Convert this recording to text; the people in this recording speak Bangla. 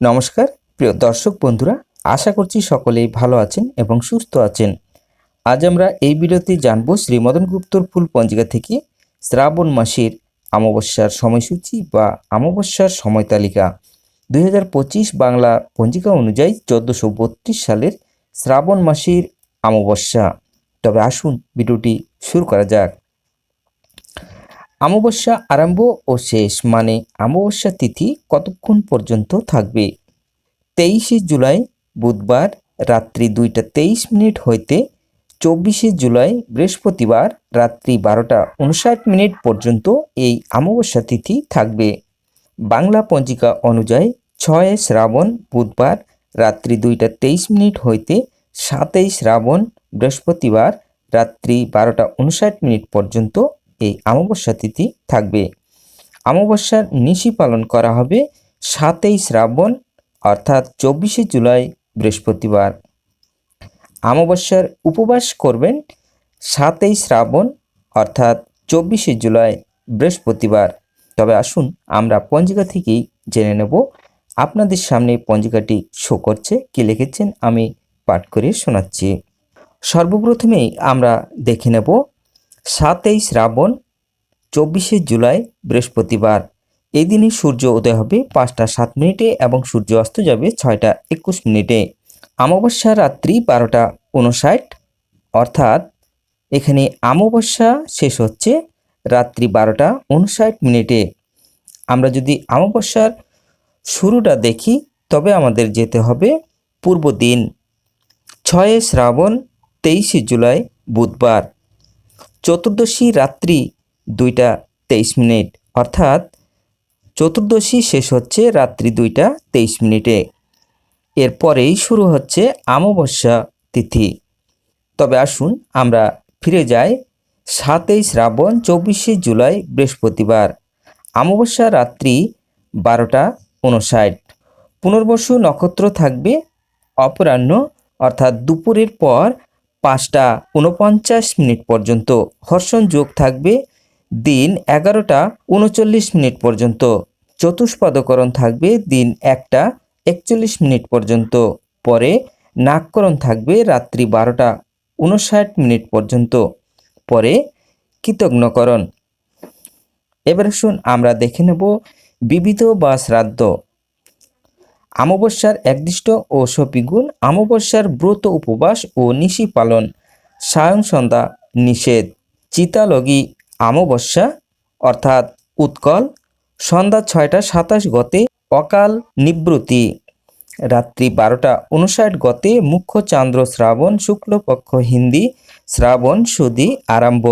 নমস্কার, প্রিয় দর্শক বন্ধুরা, আশা করছি সকলেই ভালো আছেন এবং সুস্থ আছেন। আজ আমরা এই ভিডিওতে জানব শ্রীমদন গুপ্তর ফুল পঞ্জিকা থেকে শ্রাবণ মাসের অমাবস্যার সময়সূচি বা অমাবস্যার সময় তালিকা। দুই হাজার পঁচিশ বাংলা পঞ্জিকা অনুযায়ী চোদ্দোশো সালের শ্রাবণ মাসের অমাবস্যা। তবে আসুন ভিডিওটি শুরু করা যাক। অমাবস্যা আরম্ভ ও শেষ মানে অমাবস্যা তিথি কতক্ষণ পর্যন্ত থাকবে? তেইশে জুলাই, বুধবার, রাত্রি দুইটা তেইশ মিনিট হইতে চব্বিশে জুলাই, বৃহস্পতিবার, রাত্রি বারোটা উনষাট মিনিট পর্যন্ত এই অমাবস্যা তিথি থাকবে। বাংলা পঞ্জিকা অনুযায়ী ছয় শ্রাবণ, বুধবার, রাত্রি দুইটা তেইশ মিনিট হইতে সাতই শ্রাবণ, বৃহস্পতিবার, রাত্রি বারোটা উনষাট মিনিট পর্যন্ত এই অমাবস্যা তিথি থাকবে। অমাবস্যার নিশি পালন করা হবে সাতই শ্রাবণ, অর্থাৎ চব্বিশে জুলাই বৃহস্পতিবার। অমাবস্যার উপবাস করবেন সাতই শ্রাবণ, অর্থাৎ চব্বিশে জুলাই বৃহস্পতিবার। তবে আসুন আমরা পঞ্জিকা থেকেই জেনে নেব, আপনাদের সামনে পঞ্জিকাটি শো করছে, কি লিখেছেন আমি পাঠ করে শোনাচ্ছি। সর্বপ্রথমেই আমরা দেখে নেব সাতই শ্রাবণ, চব্বিশে জুলাই, বৃহস্পতিবার। এই দিনে সূর্য উদয় হবে পাঁচটা সাত মিনিটে এবং সূর্য অস্ত যাবে ছয়টা একুশ মিনিটে। অমাবস্যা রাত্রি বারোটা উনষাট অর্থাৎ এখানে অমাবস্যা শেষ হচ্ছে রাত্রি বারোটা উনষাট মিনিটে। আমরা যদি অমাবস্যার শুরুটা দেখি, তবে আমাদের যেতে হবে পূর্ব দিন, ছয়ে শ্রাবণ, তেইশে জুলাই, বুধবার। চতুর্দশী রাত্রি দুইটা তেইশ মিনিট। অর্থাৎ চতুর্দশী শেষ হচ্ছে রাত্রি দুইটা তেইশ মিনিটে। এরপরেই শুরু হচ্ছে অমাবস্যা তিথি। তবে আসুন আমরা ফিরে যাই সাতই শ্রাবণ চব্বিশে জুলাই বৃহস্পতিবার। অমাবস্যা রাত্রি বারোটা উনষাট পুনর্বসু নক্ষত্র থাকবে অপরাহ্ন, অর্থাৎ দুপুরের পর পাঁচটা উনপঞ্চাশ মিনিট পর্যন্ত। হর্ষণ যোগ থাকবে দিন এগারোটা উনচল্লিশ মিনিট পর্যন্ত। চতুষ্পাদকরণ থাকবে দিন একটা একচল্লিশ মিনিট পর্যন্ত। পরে নাককরণ থাকবে রাত্রি বারোটা উনষাট মিনিট পর্যন্ত। পরে কৃতজ্ঞকরণ এবার শুন আমরা দেখে নেব বিবিধ বা শ্রাদ্ধ। অমাবস্যার একদিষ্ট ও সপিগুণ অমাবস্যার ব্রত উপবাস ও নিশি পালন। সায়ং সন্ধ্যা নিষেধ। চিতালগী অমাবস্যা অর্থাৎ উৎকল। সন্ধ্যা ছয়টা সাতাশ গতে অকাল নিবৃতি রাত্রি বারোটা উনষাট গতে মুখ্য চান্দ্র শ্রাবণ শুক্লপক্ষ হিন্দি শ্রাবণ সুদি আরম্ভ।